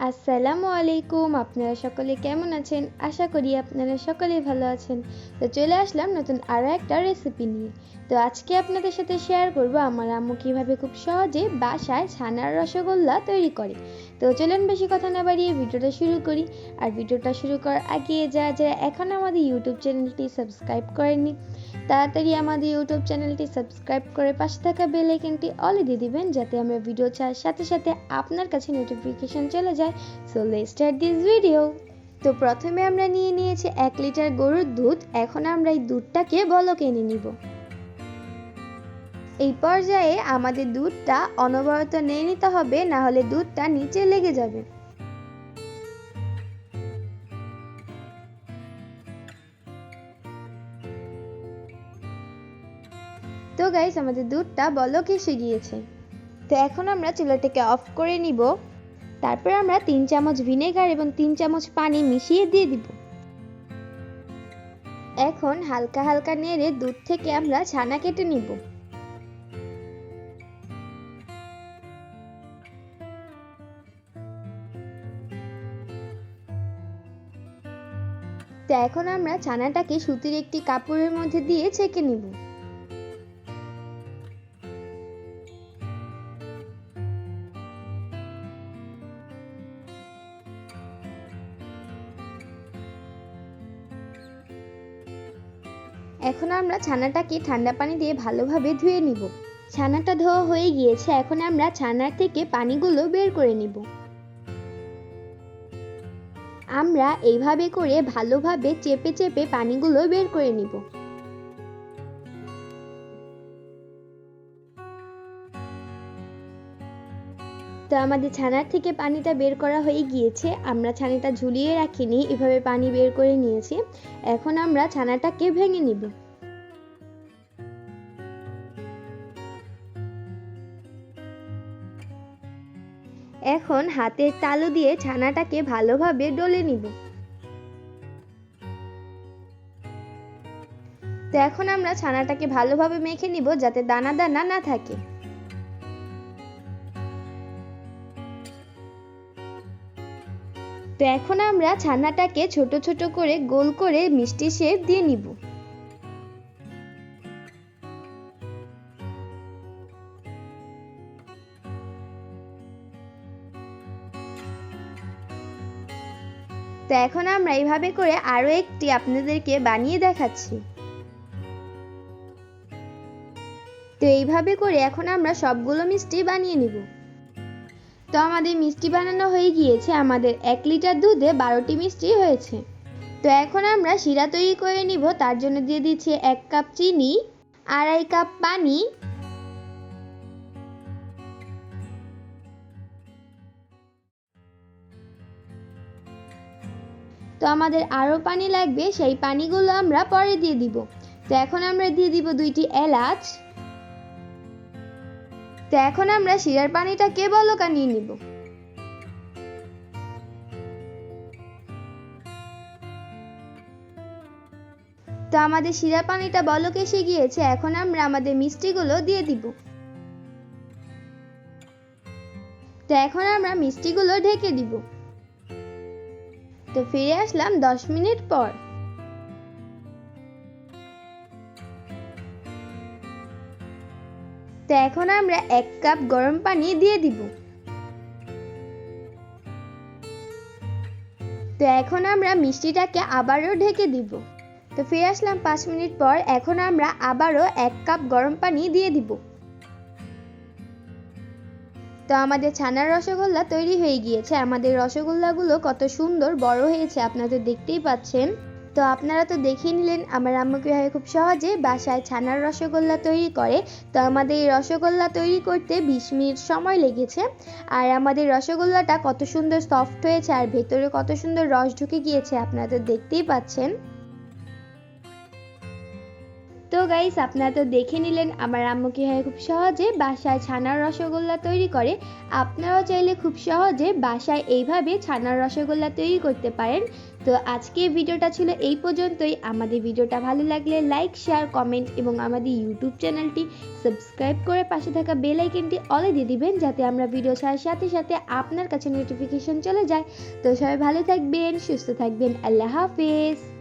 আসসালামু আলাইকুম, আপনারা সকলে কেমন আছেন? আশা করি আপনারা সকলে ভালো আছেন। তো চলে আসলাম নতুন আরও একটা রেসিপি নিয়ে। তো আজকে আপনাদের সাথে শেয়ার করব আমার আম্মু কীভাবে খুব সহজে বাসায় ছানার রসগোল্লা তৈরি করে। তো চলুন বেশি কথা না বাড়িয়ে ভিডিওটা শুরু করি। আর ভিডিওটা শুরু করার আগে যারা যারা এখন আমাদের ইউটিউব চ্যানেলটি সাবস্ক্রাইব করেননি, তাড়াতাড়ি আমাদের ইউটিউব চ্যানেলটি সাবস্ক্রাইব করে পাশে থাকা বেল আইকনটি অলে দিয়ে দিবেন যাতে আমরা ভিডিও ছাড়ার সাথে সাথে আপনার কাছে নোটিফিকেশন চলে যায়। So let start this video তো প্রথমে আমরা নিয়ে নিয়েছি এক লিটার গরুর দুধ। এখন আমরা এই দুধটাকে বলক এনে নিব। এই পর্যায়ে আমাদের দুধটা অনবরত নিয়ে নিতে হবে, না হলে দুধটা নিচে লেগে যাবে। তো গাইস আমাদের দুধটা বলক এসে গিয়েছে। তো এখন আমরা চুলাটাকে অফ করে নিব। তারপর আমরা তিন চামচ ভিনেগার এবং তিন চামচ পানি মিশিয়ে দিয়ে দিব। এখন হালকা হালকা নেড়ে দুধ থেকে আমরা ছানা কেটে নিব। তো এখন আমরা ছানাটাকে সুতির একটি কাপড়ের মধ্যে দিয়ে ছেঁকে নিব। এখন আমরা ছানাটাকে ঠান্ডা পানি দিয়ে ভালোভাবে ধুয়ে নিব। ছানাটা ধোয়া হয়ে গিয়েছে, এখন আমরা ছানার থেকে পানিগুলো বের করে নিব। আমরা এইভাবে করে ভালোভাবে চেপে চেপে পানিগুলো বের করে নিব। তো আমাদের ছানার থেকে পানিটা বের করা হয়ে গিয়েছে। আমরা ছানাটা ঝুলিয়ে রাখিনি, এভাবে পানি বের করে নিয়েছি। এখন আমরা ছানাটাকে ভেঙে নিব। এখন হাতের তালু দিয়ে ছানাটাকে ভালোভাবে ডলে নিব। তো এখন আমরা ছানাটাকে ভালোভাবে মেখে নিব যাতে দানা দানা না থাকে। তো এখন আমরা ছানাটাকে ছোট ছোট করে গোল করে মিষ্টি শেপ দিয়ে নিব। তো এখন আমরা এইভাবে করে আরও একটি আপনাদেরকে বানিয়ে দেখাচ্ছি। তো এইভাবে করে এখন আমরা সবগুলো মিষ্টি বানিয়ে নিব। তো আমাদের মিষ্টি বানানো হয়ে গিয়েছে, আমাদের এক লিটার দুধে বারোটি মিষ্টি হয়েছে। তো এখন আমরা শিরা তৈরি করে নিব, তার জন্য দিয়ে দিচ্ছি এক কাপ চিনি, আড়াই কাপ পানি তো আমাদের আরও পানি লাগবে, সেই পানিগুলো আমরা পরে দিয়ে দিব। তো এখন আমরা দিয়ে দিব দুইটি এলাচ। তো এখন আমরা শিরার পানিটাকে বলকা নিয়ে নিব। তো আমাদের শিরা পানিটা বলক এসে গিয়েছে, এখন আমরা আমাদের মিষ্টিগুলো দিয়ে দিব। তো এখন আমরা মিষ্টিগুলো ঢেকে দিব। তো ফিরে আসলাম দশ মিনিট পর। তো এখন আমরা এক কাপ গরম পানি দিয়ে দিব। তো এখন আমরা মিষ্টিটাকে আবারও ঢেকে দিব। তো ফিরে আসলাম পাঁচ মিনিট পর, এখন আমরা আবারও এক কাপ গরম পানি দিয়ে দিব। তো আমাদের ছানার রসগোল্লা তৈরি হয়ে গিয়েছে। আমাদের রসগোল্লাগুলো কত সুন্দর বড় হয়েছে আপনাদের দেখতেই পাচ্ছেন। তো আপনারা তো দেখে নিলেন, আমার আম্মু কীভাবে খুব সহজে বাসায় ছানার রসগোল্লা তৈরি করে। তো আমাদের এই রসগোল্লা তৈরি করতে বিশ মিনিট সময় লেগেছে। আর আমাদের রসগোল্লাটা কত সুন্দর সফট হয়েছে, আর ভেতরে কত সুন্দর রস ঢুকে গিয়েছে, আপনারা তো দেখতেই পাচ্ছেন। গাইস আপনারা তো দেখে নিলেন, আমার আম্মু কীভাবে খুব সহজে বাসায় ছানার রসগোল্লা তৈরি করে। আপনারাও চাইলে খুব সহজে বাসায় এইভাবে ছানার রসগোল্লা তৈরি করতে পারেন। তো আজকে ভিডিওটা ছিল এই পর্যন্তই। আমাদের ভিডিওটা ভালো লাগলে লাইক শেয়ার কমেন্ট এবং আমাদের ইউটিউব চ্যানেলটি সাবস্ক্রাইব করে পাশে থাকা বেল আইকনটি অলে দিয়ে দিবেন, যাতে আমরা ভিডিও ছাড়ার সাথে সাথে আপনার কাছে নোটিফিকেশন চলে যায়। তো সবাই ভালো থাকবেন, সুস্থ থাকবেন, আল্লাহ হাফেজ।